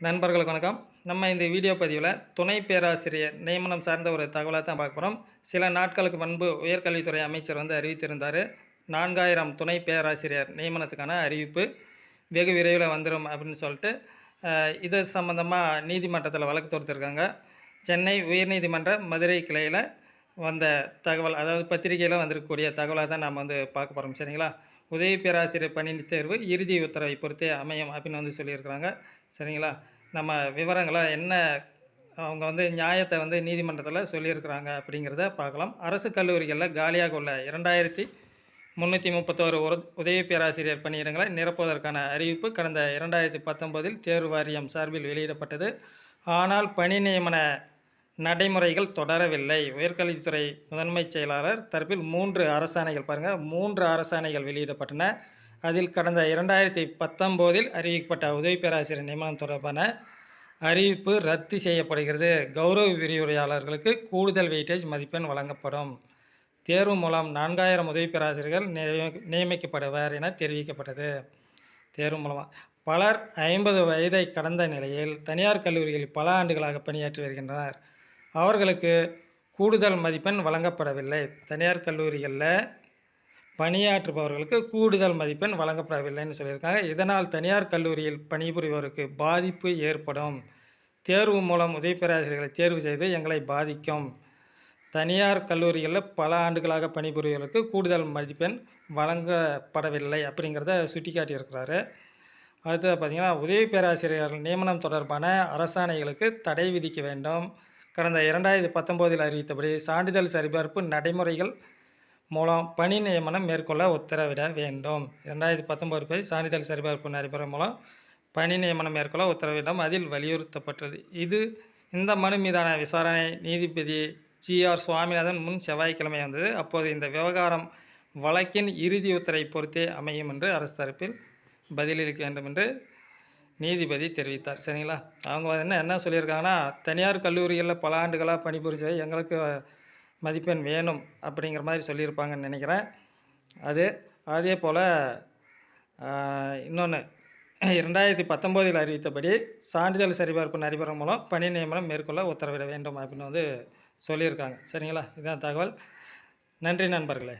நண்பர்களுக்கு வணக்கம். நம்ம இந்த வீடியோ பதிவில் துணை பேராசிரியர் நியமனம் சார்ந்த ஒரு தகவலை தான் பார்க்க போகிறோம் சில நாட்களுக்கு முன்பு உயர்கல்வித்துறை அமைச்சர் வந்து அறிவித்திருந்தார். நான்காயிரம் துணை பேராசிரியர் நியமனத்துக்கான அறிவிப்பு வெகு விரைவில் வந்துடும் அப்படின்னு சொல்லிட்டு இது சம்மந்தமாக நீதிமன்றத்தில் வழக்கு தொடுத்திருக்காங்க. சென்னை உயர்நீதிமன்ற மதுரை கிளையில் வந்த தகவல் அதாவது பத்திரிகையில் வந்திருக்கக்கூடிய தகவலாக தான் நாம் வந்து பார்க்க போகிறோம் சரிங்களா? உதவி பேராசிரியர் பணி தேர்வு இறுதி உத்தரவை பொறுத்தே அமையும் அப்படின்னு வந்து சொல்லியிருக்கிறாங்க. சரிங்களா? நம்ம விவரங்களை என்ன அவங்க வந்து நியாயத்தை வந்து நீதிமன்றத்தில் சொல்லியிருக்கிறாங்க அப்படிங்கிறத பார்க்கலாம். அரசு கல்லூரிகளில் காலியாக உள்ள இரண்டாயிரத்தி முந்நூற்றி முப்பத்தோரு உதவி பேராசிரியர் பணியிடங்களை நிரப்புவதற்கான அறிவிப்பு கடந்த இரண்டாயிரத்தி பத்தொம்போதில் தேர்வு வாரியம் சார்பில் வெளியிடப்பட்டது. ஆனால் பணி நியமன நடைமுறைகள் தொடரவில்லை. உயர்கல்வித்துறை முதன்மைச் செயலாளர் தரப்பில் மூன்று அரசாணைகள் பாருங்கள் மூன்று அரசாணைகள் வெளியிடப்பட்டன. அதில் கடந்த இரண்டாயிரத்தி பத்தொம்போதில் அறிவிக்கப்பட்ட உதவி பேராசிரியர் நியமனம் தொடர்பான அறிவிப்பு ரத்து செய்யப்படுகிறது. கௌரவ விரிவுரையாளர்களுக்கு கூடுதல் வெயிட்டேஜ் மதிப்பெண் வழங்கப்படும். தேர்வு மூலம் நான்காயிரம் உதவி பேராசிரியர்கள் நியமி- நியமிக்கப்படுவர் என தெரிவிக்கப்பட்டது. தேர்வு மூலமாக பலர் ஐம்பது வயதை கடந்த நிலையில் தனியார் கல்லூரிகளில் பல ஆண்டுகளாக பணியாற்றி வருகின்றனர். அவர்களுக்கு கூடுதல் மதிப்பெண் வழங்கப்படவில்லை. தனியார் கல்லூரிகளில் பணியாற்றுபவர்களுக்கு கூடுதல் மதிப்பெண் வழங்கப்படவில்லைன்னு சொல்லியிருக்காங்க. இதனால் தனியார் கல்லூரியில் பணிபுரிவோருக்கு பாதிப்பு ஏற்படும். தேர்வு மூலம் உதவி பேராசிரியர்களை தேர்வு செய்து எங்களை பாதிக்கும். தனியார் கல்லூரிகளில் பல ஆண்டுகளாக பணிபுரிவர்களுக்கு கூடுதல் மதிப்பெண் வழங்கப்படவில்லை அப்படிங்கிறத சுட்டிக்காட்டியிருக்கிறாரு. அடுத்து பார்த்திங்கன்னா உதவி பேராசிரியர்கள் நியமனம் தொடர்பான அரசாணைகளுக்கு தடை விதிக்க வேண்டும். கடந்த இரண்டாயிரத்தி பத்தொம்போதில் அறிவித்தபடி சான்றிதழ் சரிபார்ப்பு நடைமுறைகள் மூலம் பணி நியமனம் மேற்கொள்ள உத்தரவிட வேண்டும். இரண்டாயிரத்தி பத்தொம்போது பை சான்றிதழ் சரிபார்ப்பு நடைபெறும் மூலம் பணி நியமனம் மேற்கொள்ள உத்தரவிடம் அதில் வலியுறுத்தப்பட்டது. இது இந்த மனு மீதான விசாரணை நீதிபதி ஜி ஆர் சுவாமிநாதன் முன் செவ்வாய்க்கிழமை வந்தது. அப்போது இந்த விவகாரம் வழக்கின் இறுதி உத்தரவை பொறுத்தே அமையும் என்று அரசு தரப்பில் பதிலளிக்க வேண்டும் என்று நீதிபதி தெரிவித்தார். சரிங்களா? அவங்க என்ன என்ன சொல்லியிருக்காங்கன்னா தனியார் கல்லூரிகளில் பல ஆண்டுகளாக பணிபுரிச்சது எங்களுக்கு மதிப்பெண் வேணும் அப்படிங்கிற மாதிரி சொல்லியிருப்பாங்கன்னு நினைக்கிறேன். அது அதே போல் இன்னொன்று இரண்டாயிரத்தி பத்தொம்போதில் அறிவித்தபடி சான்றிதழ் சரிபார்ப்பு நடைபெறும் மூலம் பணி நியமனம் மேற்கொள்ள உத்தரவிட வேண்டும் அப்படின்னு வந்து சொல்லியிருக்காங்க. சரிங்களா? இதுதான் தகவல். நன்றி நண்பர்களே.